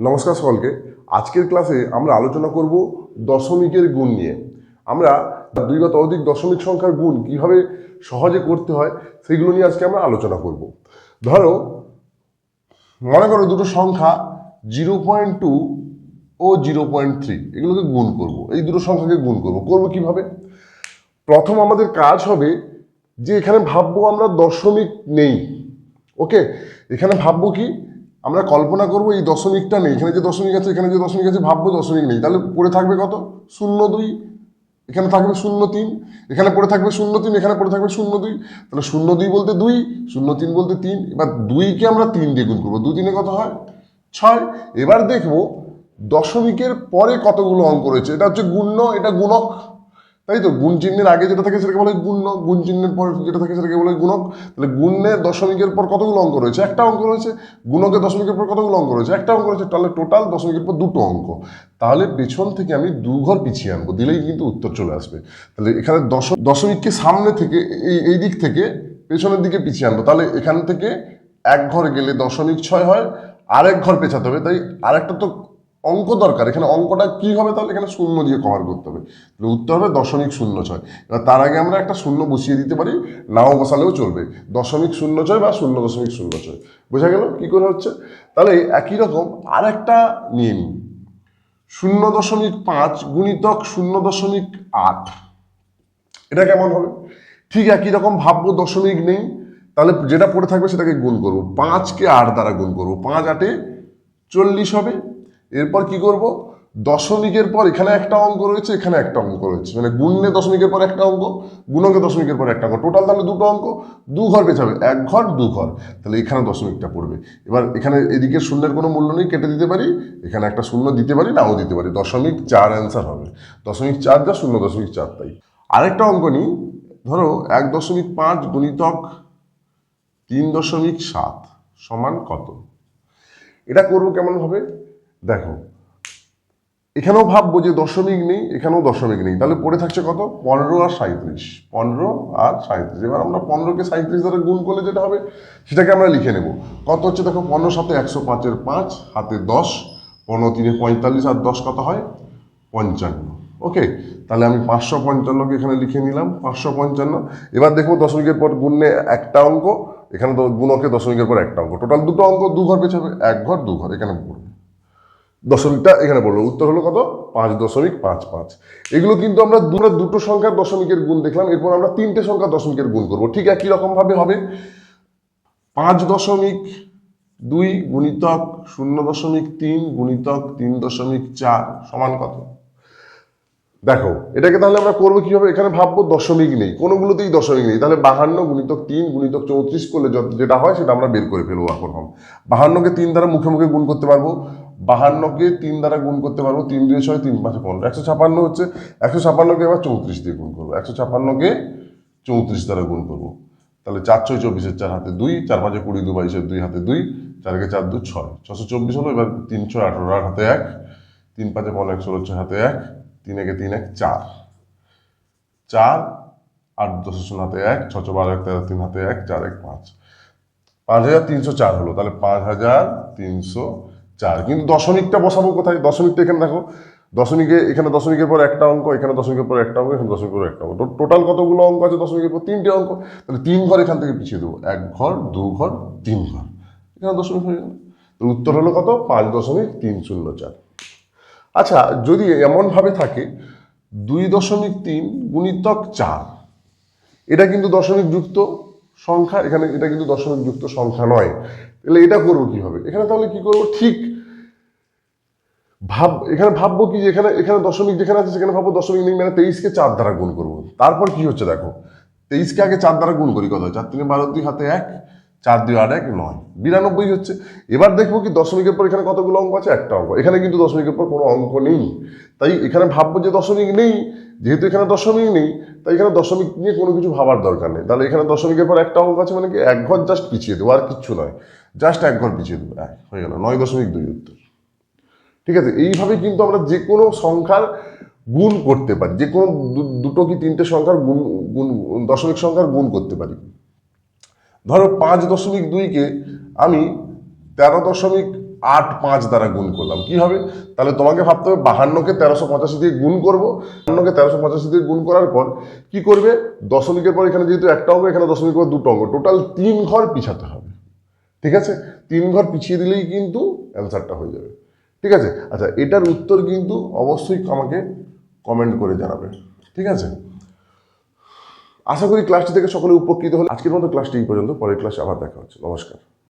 নমস্কার সকলকে। আজকের ক্লাসে আমরা আলোচনা করব দশমিকের গুণ নিয়ে। আমরা দুই বা ততোধিক দশমিক সংখ্যার গুণ কীভাবে সহজে করতে হয় সেগুলো নিয়ে আজকে আমরা আলোচনা করব। ধরো, মনে করো দুটো সংখ্যা জিরো পয়েন্ট টু ও জিরো পয়েন্ট থ্রি, এগুলোকে গুণ করব। এই দুটো সংখ্যাকে গুণ করব। করব কীভাবে? প্রথম আমাদের কাজ হবে যে এখানে ভাববো আমরা দশমিক নেই। ওকে? এখানে ভাববো কি? আমরা কল্পনা করব এই দশমিকটা নেই। এখানে যে দশমিক আছে, এখানে যে দশমিক আছে, ভাববো দশমিক নেই। তাহলে পড়ে থাকবে কত? শূন্য দুই। এখানে থাকবে শূন্য তিন। এখানে পড়ে থাকবে শূন্য তিন, এখানে পড়ে থাকবে শূন্য দুই। তাহলে শূন্য দুই বলতে দুই, শূন্য তিন বলতে তিন। এবার দুইকে আমরা তিন দিয়ে গুণ করব। দু তিনে কত হয়? ছয়। এবার দেখব দশমিকের পরে কতগুলো অঙ্ক রয়েছে। এটা হচ্ছে গুণ্য, এটা গুণক। তাই তো? গুণ চিহ্নের আগে যেটা থাকে সেটাকে বলে গুণ্য গুণ চিহ্নের পর যেটা থাকে সেটাকে বলে গুণক। তাহলে গুণের দশমিকের পর কতগুলো অঙ্ক রয়েছে? একটা অঙ্ক রয়েছে, গুণকের দশমিকের পর কতগুলো অঙ্ক রয়েছে? একটা অঙ্ক রয়েছে, তাহলে টোটাল দশমিকের পর দুটো অঙ্ক। তাহলে পেছন থেকে আমি দু ঘর পিছিয়ে আনব, দিলেই কিন্তু উত্তর চলে আসবে। তাহলে এখানে দশ, দশমিককে সামনে থেকে, এই এই দিক থেকে পেছনের দিকে পিছিয়ে আনব। তাহলে এখান থেকে এক ঘর গেলে দশমিক ছয় হয়, আরেক ঘর পেছাতে হবে। তাই আরেকটা তো অঙ্ক দরকার। এখানে অঙ্কটা কি হবে তাহলে? এখানে শূন্য দিয়ে কভার করতে হবে। উত্তর হবে দশমিক শূন্য ছয়। এবার তার আগে আমরা একটা শূন্য বসিয়ে দিতে পারি, নাও বসালেও চলবে। দশমিক শূন্য ছয় বা শূন্য দশমিক শূন্য ছয়। বোঝা গেল কী করে হচ্ছে? তাহলে একই রকম আর একটা নিয়ে নিই। শূন্য দশমিক পাঁচ গুণিতক শূন্য দশমিক আট। এটা কেমন হবে? ঠিক একই রকম ভাববো, দশমিক নেই। তাহলে যেটা পড়ে থাকবে সেটাকে গুণ করব। পাঁচকে আট দ্বারা গুণ করব। পাঁচ আটে চল্লিশ হবে। এরপর কি করব? দশমিকের পর এখানে একটা অঙ্ক রয়েছে, এখানে একটা অঙ্ক রয়েছে। মানে গুণে দশমিকের পর একটা অঙ্ক, গুণকে দশমিকের পর একটা অঙ্ক। টোটাল তাহলে দুটো অঙ্ক, দু ঘর পেছাবে এক ঘর, দু ঘর। তাহলে এখানে দশমিকটা পড়বে। এবার এখানে এদিকে শূন্যের কোনো মূল্য নেই, কেটে দিতে পারি। এখানে একটা শূন্য দিতে পারি, নাও দিতে পারি। দশমিক চার অ্যান্সার হবে। দশমিক চার যা, শূন্য দশমিক চার তাই। আরেকটা অঙ্ক নিই। ধরো এক দশমিক পাঁচ গুণিতক তিন দশমিক সাত সমান কত? এটা করব কেমন হবে দেখো, এখানেও ভাববো যে দশমিক নেই, এখানেও দশমিক নেই। তাহলে পড়ে থাকছে কত? পনেরো আর সাঁত্রিশ পনেরো আর সাঁত্রিশ এবার আমরা পনেরোকে সাঁত্রিশ দ্বারা গুণ করলে যেটা হবে, সেটাকে আমরা লিখে নেব। কত হচ্ছে দেখো? পনেরো সাথে একশো পাঁচের পাঁচ, হাতে দশ, পনেরো তিনে পঁয়তাল্লিশ, আর দশ কত হয়? পঞ্চান্ন। ওকে, তাহলে আমি পাঁচশো পঞ্চান্নকে এখানে লিখে নিলাম, পাঁচশো পঞ্চান্ন। এবার দেখব দশমিকের পর গুণে একটা অঙ্ক, এখানে গুণকে দশমিকের পর একটা অঙ্ক। টোটাল দুটো অঙ্ক দু ঘর পেছাবে, এক ঘর দু ঘর এখানে পড়বে। দশমিকটা এখানে বলল। উত্তর হলো কত? পাঁচ দশমিক পাঁচ পাঁচ। এগুলো কিন্তু আমরা দুটো দুটো সংখ্যার দশমিকের গুণ দেখলাম, এরপর আমরা তিনটে সংখ্যার দশমিকের গুণ করব। ঠিক একই রকমভাবে হবে। পাঁচ দশমিক দুই গুণিতক শূন্য দশমিক তিন গুণিতক তিন দশমিক চার সমান কত? দেখো, এটাকে তাহলে আমরা করব কীভাবে? এখানে ভাববো দশমিক নেই, কোনোগুলোতেই দশমিক নেই। তাহলে বাহান্ন গুণিতক তিন গুণিতক চৌত্রিশ করলে যেটা হয় সেটা আমরা বের করে ফেলব এখন। বাহান্নকে তিন দ্বারা মুখে মুখে গুণ করতে পারব। বাহান্নকে তিন দ্বারা গুণ করতে পারব, তিন দুই ছয়, তিন পাঁচে পনেরো। একশো ছাপান্ন হচ্ছে, একশো ছাপান্নকে এবার চৌত্রিশ দিয়ে গুণ করব। একশো ছাপান্নকে চৌত্রিশ দ্বারা গুণ করব। তাহলে চার ছয় চব্বিশের চার হাতে দুই, চার পাঁচে কুড়ি, দু বাইশের দুই হাতে দুই, চারকে চার দু ছয়। ছশো চব্বিশ হলো, এবার তিন ছয় আঠারো, আট হাতে এক, তিন পাঁচে পনেরো, এক ষোলো, ছয় হাতে এক তিন একে তিন এক, চার। চার, আট দশ শূন্য হাতে এক, ছ বারো এক তেরো তিন হাতে এক, চার এক পাঁচ। পাঁচ হাজার তিনশো চার হলো, তাহলে পাঁচ হাজার তিনশো চার। কিন্তু দশমিকটা বসাবো কোথায়? দশমিকটা এখানে দেখো। দশমিকে, এখানে দশমিকের পর একটা অঙ্ক, এখানে দশমিকের পর একটা অঙ্ক, এখানে দশমিকের পর একটা অঙ্ক। টোটাল কতগুলো অঙ্ক আছে? দশমিকের পর তিনটে অঙ্ক। তাহলে তিন ঘর এখান থেকে পিছিয়ে দেবো। এক ঘর, দু ঘর, তিন ঘর। এখানে দশমিক হয়ে গেল। উত্তর হলো কত? পাঁচ দশমিক তিন শূন্য চার। আচ্ছা যদি এমনভাবে থাকে, দুই দশমিক তিন গুণিতক চার। এটা কিন্তু দশমিক যুক্ত সংখ্যা। এখানে এটা কিন্তু দশমিক যুক্ত সংখ্যা নয়। তাহলে এটা করব কীভাবে? এখানে তাহলে কি করব? ঠিক ভাব, এখানে ভাববো কি এখানে এখানে দশমিক যেখানে আছে, সেখানে ভাববো দশমিক নেই মানে তেইশকে চার দ্বারা গুণ করব। তারপর কি হচ্ছে দেখো? তেইশকে আগে চার দ্বারা গুণ করি, কত হয়? চার তিনে বারো, দুই হাতে এক, চার দুই আট এক, নয়। বিরানব্বই হচ্ছে। এবার দেখব কি দশমিকের পর এখানে কতগুলো অঙ্ক আছে? একটা অঙ্ক। এখানে কিন্তু দশমিকের পর কোনো অঙ্ক নেই। তাই এখানে ভাববো যে দশমিক নেই, যেহেতু এখানে দশমিক নেই, তাই এখানে দশমিক নিয়ে কোনো কিছু ভাবার দরকার নেই। তাহলে এখানে দশমিকের পর একটা অঙ্ক আছে মানে কি, এক ঘর জাস্ট পিছিয়ে দেবো, আর কিচ্ছু নয়। জাস্ট এক ঘর পিছিয়ে দেবো, এক, হয়ে গেল। নয় দশমিক দুই উত্তর। ঠিক আছে? এইভাবে কিন্তু আমরা যে কোনো সংখ্যার গুণ করতে পারি। যে কোনো দুটো কি তিনটে সংখ্যার গুণ গুণ, দশমিক সংখ্যার গুণ করতে পারি। ধরো পাঁচ দশমিক দুইকে আমি তেরো দশমিক আট পাঁচ দ্বারা গুণ করলাম। কি হবে? তাহলে তোমাকে ভাবতে হবে, বাহান্নকে তেরোশো পঁচাশি দিয়ে গুণ করব। বাহান্নকে তেরোশো পঁচাশি দিয়ে গুণ করার পর কি করবে? দশমিকের পর এখানে যেহেতু একটা অঙ্ক এখানে দশমিকের পর দুটো অঙ্ক টোটাল তিন ঘর পিছাতে হবে। ঠিক আছে? তিন ঘর পিছিয়ে দিলেই কিন্তু অ্যান্সারটা হয়ে যাবে। ঠিক আছে? আচ্ছা এটার উত্তর কিন্তু অবশ্যই আমাকে কমেন্ট করে জানাবে। ঠিক আছে? আশা করি ক্লাসটি থেকে সকলে উপকৃত হলে আজকের মতো ক্লাসটি এই পর্যন্ত। পরের ক্লাসে আবার দেখা হচ্ছে। নমস্কার।